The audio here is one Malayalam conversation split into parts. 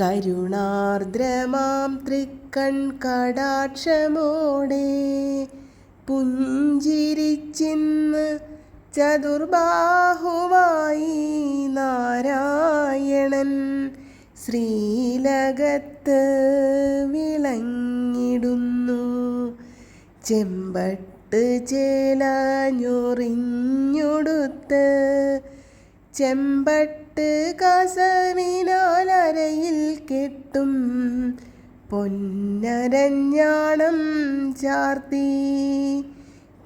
കരുണാർദ്രമാം തൃക്കൺ കടാക്ഷമോടെ പുഞ്ചിരിച്ചിന്ന് ചതുർബാഹുവായി നാരായണൻ ശ്രീലകത്ത് വിളങ്ങിടുന്നു. ചെമ്പട്ട് ചേലഞ്ഞൊറിഞ്ഞൊടുത്ത് ചെമ്പട്ട് കസവിനാലരയിൽ പൊന്നരഞ്ഞാണം ചാർത്തി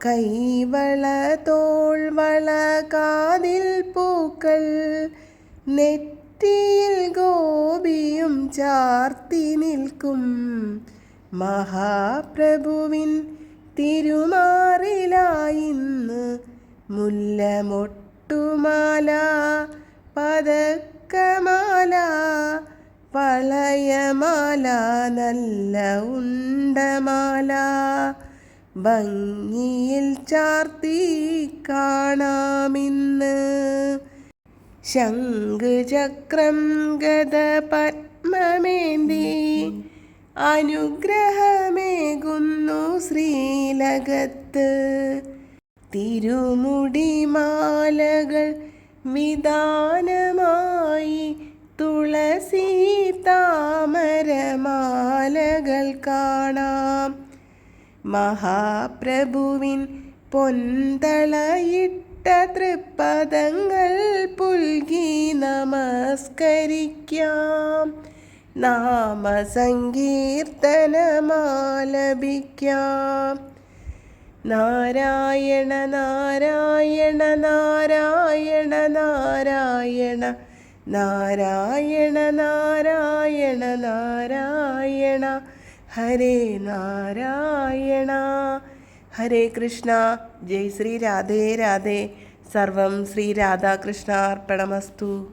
കൈവള തോൾവള കാതിൽ പൂക്കൾ നെറ്റിയിൽ ഗോപിയും ചാർത്തി നിൽക്കും. മഹാപ്രഭുവിൻ തിരുമാറിലായിന്ന് മുല്ലമൊട്ടുമാല പതക്കമാല വളയമാല നല്ല ഉണ്ടമാല ഭംഗിയിൽ ചാർത്തി കാണാമിന്ന്. ശംഖുചക്രം ഗത പത്മമേന്തി. അനുഗ്രഹമേകുന്നു ശ്രീലകത്ത്. തിരുമുടിമാലകൾ വിധാനമായി താമരമാലകൾ കാണാം. മഹാപ്രഭുവിൻ പൊന്തളയിട്ട തൃപ്പദങ്ങൾ പുൽകി നമസ്കരിക്കാം. നാമസങ്കീർത്തനമാലപിക്കാം. നാരായണ നാരായണ നാരായണ നാരായണ നാരായണ നാരായണ നാരായണ. ഹരേ നാരായണ. ഹരേ കൃഷ്ണ. ജയ് ശ്രീ രാധേ രാധേ. സർവം ശ്രീ രാധാകൃഷ്ണ അർപ്പണമസ്തു